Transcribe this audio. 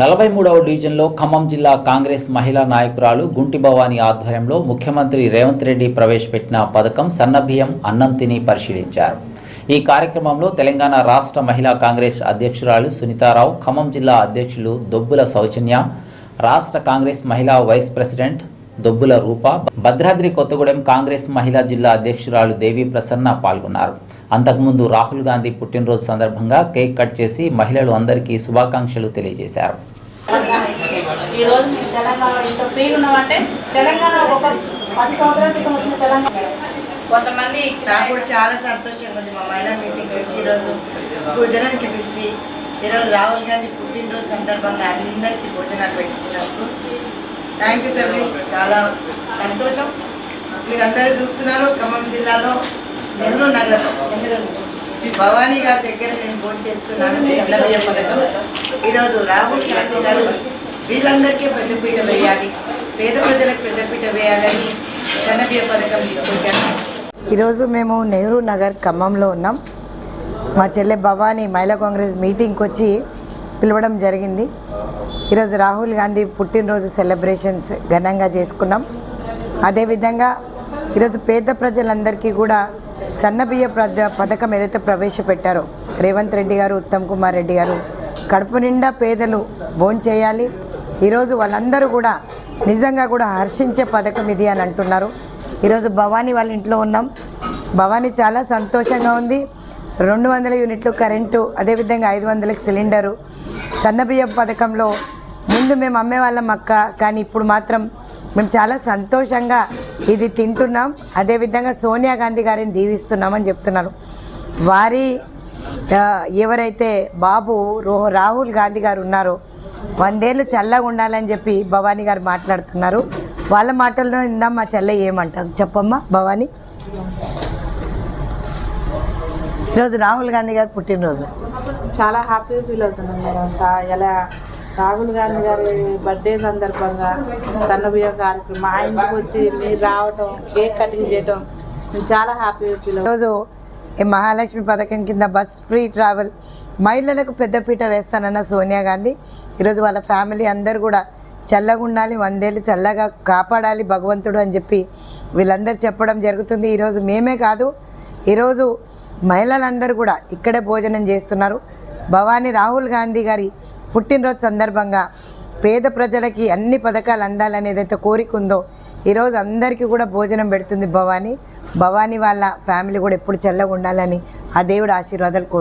నలభై మూడవ డివిజన్లో ఖమ్మం జిల్లా కాంగ్రెస్ మహిళా నాయకురాలు గుంటి భవానీ ఆధ్వర్యంలో ముఖ్యమంత్రి రేవంత్ రెడ్డి ప్రవేశపెట్టిన పథకం సన్నబియ్యం అన్నం తిని పరిశీలించారు. ఈ కార్యక్రమంలో తెలంగాణ రాష్ట్ర మహిళా కాంగ్రెస్ అధ్యక్షురాలు సునీతారావు ఖమ్మం జిల్లా అధ్యక్షులు దొబ్బుల సౌజన్య రాష్ట్ర కాంగ్రెస్ మహిళా వైస్ ప్రెసిడెంట్ దొబ్బుల రూప భద్రాద్రి కొత్తగూడెం కాంగ్రెస్ మహిళా జిల్లా అధ్యక్షురాలు దేవి ప్రసన్న పాల్గొన్నారు. అంతకుముందు రాహుల్ గాంధీ పుట్టినరోజు సందర్భంగా కేక్ కట్ చేసి మహిళలు అందరికీ శుభాకాంక్షలు తెలియజేశారు. కొంతమంది నాకు కూడా చాలా సంతోషంగా ఉంది. మా మహిళా మీటింగ్ వచ్చి ఈరోజు భోజనానికి పిలిచి ఈరోజు రాహుల్ గాంధీ పుట్టినరోజు సందర్భంగా అందరికీ భోజనాలు పెట్టించినందుకు థ్యాంక్ యూ తల్లి. చాలా సంతోషం. మీరందరూ చూస్తున్నారు ఖమ్మం జిల్లాలో నెహ్రూ నగర్. భవానీ గారి దగ్గర నేను ఫోన్ చేస్తున్నాను సన్నబియ్య పథకం ఈరోజు రాహుల్ గాంధీ గారు వీళ్ళందరికీ పెద్దపీట వేయాలి. పేద ప్రజలకు పెద్దపీట వేయాలని సన్నబియ్య పథకం తీసుకొచ్చాను ఈరోజు మేము నెహ్రూ నగర్ ఖమ్మంలో ఉన్నాం. మా చెల్లె భవానీ మహిళా కాంగ్రెస్ మీటింగ్కి వచ్చి పిలవడం జరిగింది. ఈరోజు రాహుల్ గాంధీ పుట్టినరోజు సెలబ్రేషన్స్ ఘనంగా చేసుకున్నాం. అదేవిధంగా ఈరోజు పేద ప్రజలందరికీ కూడా సన్నబియ్య ప్రద పథకం ఏదైతే ప్రవేశపెట్టారో రేవంత్ రెడ్డి గారు ఉత్తమ్ కుమార్ రెడ్డి గారు కడుపు నిండా పేదలు భోంచేయాలి ఈరోజు వాళ్ళందరూ కూడా నిజంగా కూడా హర్షించే పథకం ఇది అని అంటున్నారు. ఈరోజు భవానీ వాళ్ళ ఇంట్లో ఉన్నాం. భవానీ చాలా సంతోషంగా ఉంది. రెండు వందల యూనిట్లు కరెంటు అదేవిధంగా ఐదు వందలకి సిలిండరు. సన్నబియ్యం పథకంలో ముందు మేము అమ్మేవాళ్ళం అక్క కానీ ఇప్పుడు మాత్రం మేము చాలా సంతోషంగా ఇది తింటున్నాం. అదేవిధంగా సోనియా గాంధీ గారిని దీవిస్తున్నామని చెప్తున్నారు. వారి ఎవరైతే బాబు రాహుల్ గాంధీ గారు ఉన్నారో వందేళ్ళు చల్లగా ఉండాలని చెప్పి భవానీ గారు మాట్లాడుతున్నారు. వాళ్ళ మాటల్లో ఇందా మా చెల్ల ఏమంటారు? చెప్పమ్మా భవానీ. ఈరోజు రాహుల్ గాంధీ గారు పుట్టినరోజు. చాలా హ్యాపీగా ఫీల్ అవుతున్నాం మేడం. రాహుల్ గాంధీ గారి బర్త్డే సందర్భంగా సన్నబియ్యం కార్యక్రమం మా ఇంటికి వచ్చి మీరు రావటం కేక్ కటింగ్ చేయటం నేను చాలా హ్యాపీగా ఫీల్ ఈరోజు ఈ మహాలక్ష్మి పథకం కింద బస్ ఫ్రీ ట్రావెల్ మహిళలకు పెద్దపీట వేస్తానన్న సోనియా గాంధీ. ఈరోజు వాళ్ళ ఫ్యామిలీ అందరు కూడా చల్లగా ఉండాలి వందేళ్ళు చల్లగా కాపాడాలి భగవంతుడు అని చెప్పి వీళ్ళందరూ చెప్పడం జరుగుతుంది. ఈరోజు మేమే కాదు ఈరోజు మహిళలందరూ కూడా ఇక్కడే భోజనం చేస్తున్నారు. భవానీ రాహుల్ గాంధీ గారి పుట్టినరోజు సందర్భంగా పేద ప్రజలకి అన్ని పథకాలు అందాలని ఏదైతే కోరిక ఉందో ఈరోజు అందరికీ కూడా భోజనం పెడుతుంది భవానీ. భవానీ వాళ్ళ ఫ్యామిలీ కూడా ఎప్పుడు చల్లగా ఉండాలని ఆ దేవుడు ఆశీర్వాదాలు కోరు